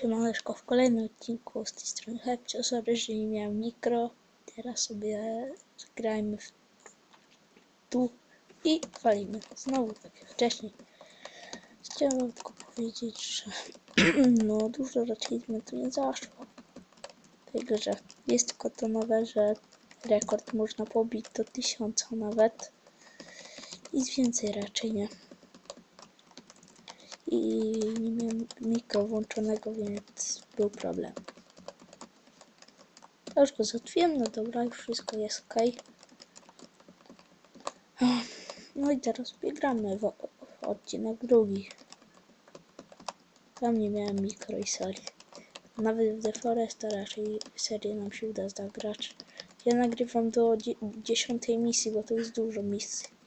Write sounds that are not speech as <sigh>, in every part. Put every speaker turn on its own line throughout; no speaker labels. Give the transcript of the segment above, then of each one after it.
Siemaneczko w kolejnym odcinku z tej strony Hepcio. Sorry, że nie miałem mikro. Teraz sobie grajmy w tu i walimy. Znowu tak jak wcześniej. Chciałem tylko powiedzieć, że <clears throat> no dużo raczej mi tu nie zaszło. Grze jest tylko to nowe, że rekord można pobić do tysiąca nawet. Nic więcej raczej nie i nie miałem mikro włączonego, więc był problem. To już go no dobra, już wszystko jest ok. No i teraz biegramy w, w odcinek drugi. Tam nie miałem mikro i serii. Nawet w The Foresta raczej serię nam się uda zagrać. Ja nagrywam do 10 misji, bo to jest dużo misji.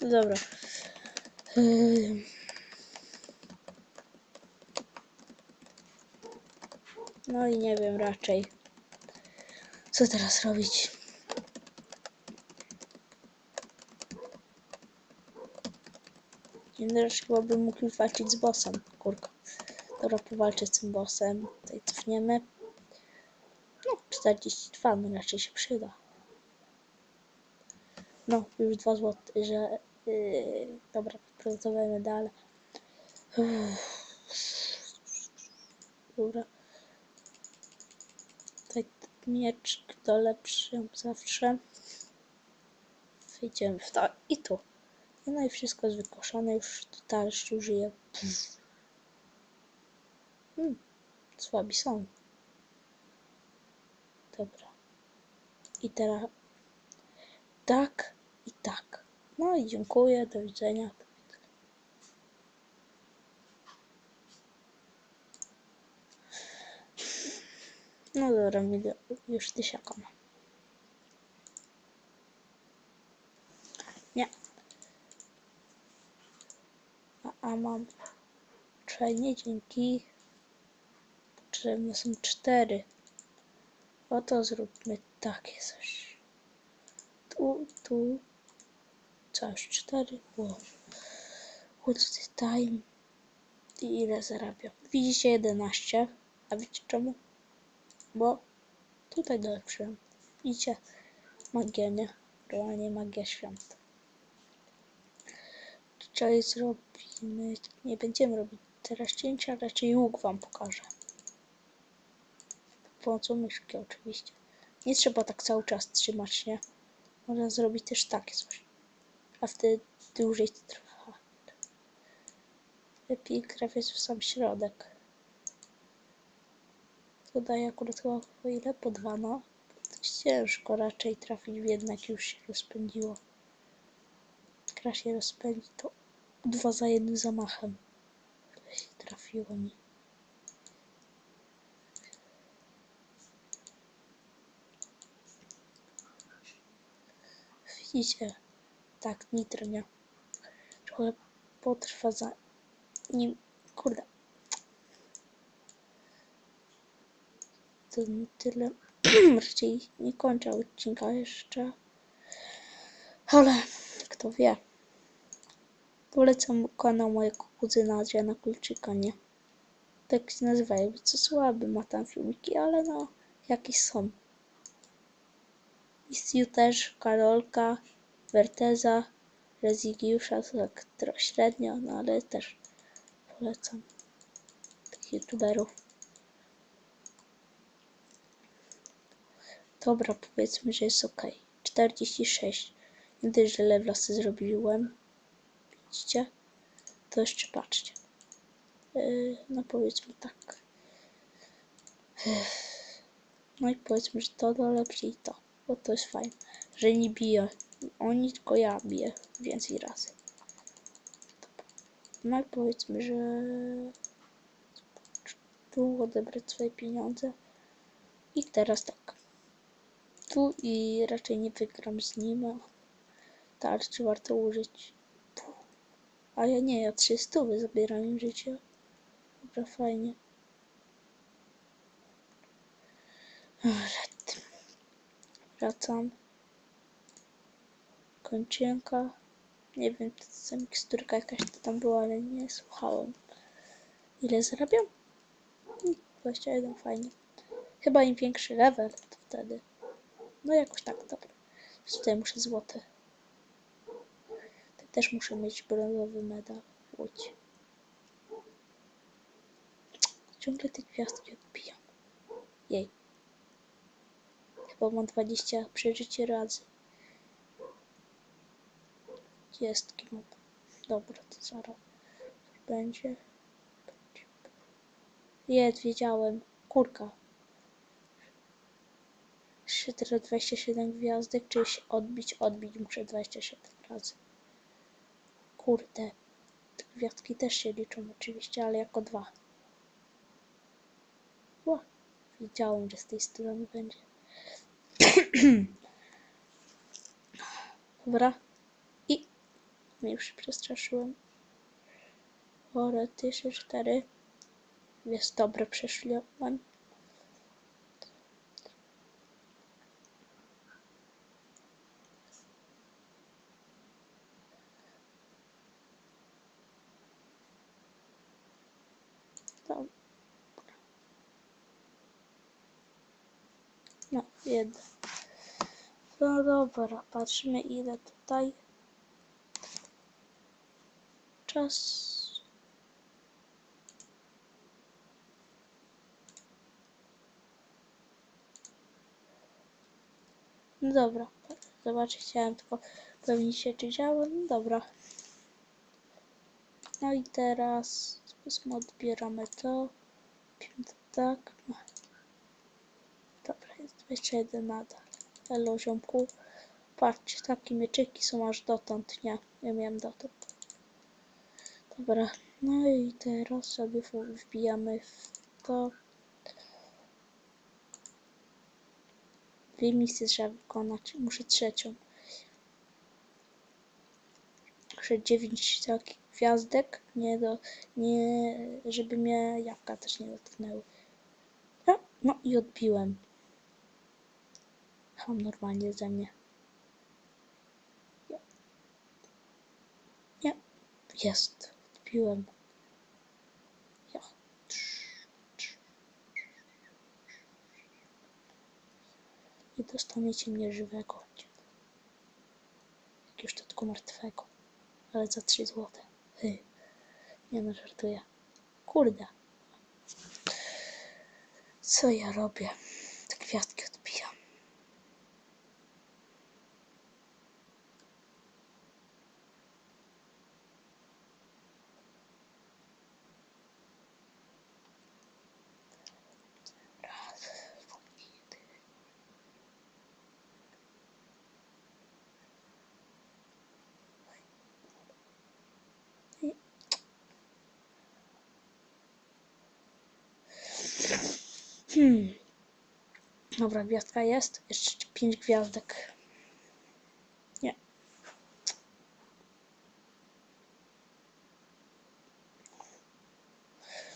Dobra. Ym. No i nie wiem raczej. Co teraz robić? Teraz chyba bym mógł walczyć z bossem. Kurka. Dobra, powalczę z tym bossem. Tutaj cofniemy. No, 42 no raczej się przyda. No, już 2 złote, że... Yy, dobra, pracowajmy dalej. Dobra. Tutaj miecz to lepszy zawsze. Wejdziemy w to i tu. No i wszystko jest wykoszone, już totalnie żyje. Hmm, słabi są. Dobra. I teraz tak i tak. No i dziękuję, do widzenia. No dobra, już tysiaka mam. Nie. A, a mam czajnie dzięki. Potrzebne są cztery. Oto zróbmy takie coś. Tu, tu. Co już cztery? Wow. What's the time? I ile zarabiam? Widzicie 11. A wiecie czemu? Bo tutaj dolepszyłem. Widzicie? Magia, nie? Realnie magia świąt. Tutaj zrobimy... Nie będziemy robić teraz cięcia, raczej łuk wam pokażę. Pomocą myszki oczywiście. Nie trzeba tak cały czas trzymać, nie? Można zrobić też takie coś. A wtedy dłużej trwa. Lepiej trafiać w sam środek. To daje akurat chyba po ile? Po dwa, no. Jest ciężko raczej trafić jednak już się rozpędziło. Gra się rozpędzi, to dwa za jednym zamachem. Trafiło mi. Widzicie? Tak, nitro nie. Trochę potrwa za nim. Kurde. To tyle. <clears throat> Raczej nie kończę odcinka jeszcze. Ale kto wie. Polecam kanał mojego kuzyna Adriana Kulczyka, nie? Tak się nazywa, jakby co słaby ma tam filmiki, ale no, jakieś są. Istiu też, Karolka, Werteza, Rezigiusza, to tak średnio, no ale też polecam tych youtuberów. Dobra, powiedzmy, że jest ok. 46. Nie dość, że levela sobie zrobiłem. Widzicie? To jeszcze patrzcie. Yy, no powiedzmy tak. Yy. No i powiedzmy, że to dolepszy i to. Bo to jest fajne. Że nie biję. Oni tylko ja biję więcej razy. No i powiedzmy, że tu odebrać swoje pieniądze. I teraz tak. Tu i raczej nie wygram z nim. Tarczy warto użyć. A ja nie, ja 300 zabieram życie. Dobra, fajnie. Wracam. Kończynka. Nie wiem, co miksturka jakaś to tam była, ale nie słuchałem. Ile zarabiam? Mm, 21, fajnie. Chyba im większy level, to wtedy. No jakoś tak, dobra. Tutaj muszę złote. Tutaj też muszę mieć brązowy medal. Łódź. Ciągle te gwiazdki odbijam. Jej. Chyba mam 20 przeżycie razy. Gwiazdki mam. Dobra, to zaraz będzie. Jest, wiedziałem. Kurka. Jeszcze teraz 27 gwiazdek, czy się odbić? Odbić muszę 27 razy. Kurde. Te gwiazdki też się liczą oczywiście, ale jako dwa. Ła, wiedziałem, że z tej strony będzie. <coughs> Dobra. Już przestraszyłem. Ora, tysiąc cztery. Jest dobre, przeszliłem. Dobra. No, jeden. No dobra, patrzymy ile tutaj. Czas. No dobra, zobaczę, chciałem tylko pewnie się czy działa. No dobra. No i teraz odbieramy to. Tak. No. Dobra, jest 21 nadal. Hello ziomku. Patrzcie, takie mieczyki są aż dotąd, nie? Ja miałem dotąd. Dobra, no i teraz sobie wbijamy w to. Dwie misje trzeba wykonać. Muszę trzecią. Muszę dziewięć takich gwiazdek. Nie do. Nie. Żeby mnie jabłka też nie dotknęły. No, no i odbiłem. Ham normalnie ze mnie. Ja. Nie. Jest. Odbiłem. Ja. Nie dostaniecie mnie żywego. Jak już to tylko martwego. Ale za 3 złote. Nie no, żartuję. Kurde. Co ja robię? Te gwiazdki odbijam. Raz, dwa, trzy. I- Hmm. Dobra, gwiazdka jest. Jeszcze pięć gwiazdek. Nie.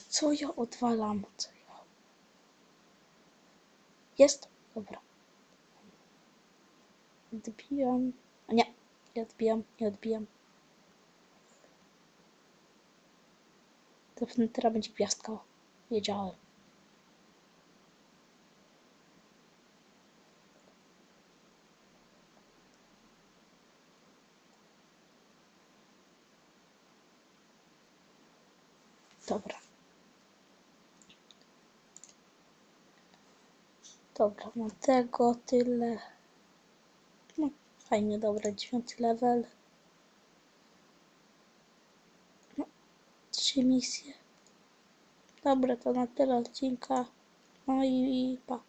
Co ja odwalam? Co ja... Jest? Dobra. Odbijam. Nie, nie odbijam, nie odbijam. Wtedy teraz będzie gwiazdka. Wiedziałem. Dobra. Dobra, mam tego tyle. No, fajnie, dobra, dziewiąty level. No, trzy misje. Dobra, to na tyle odcinka. No i, i pa.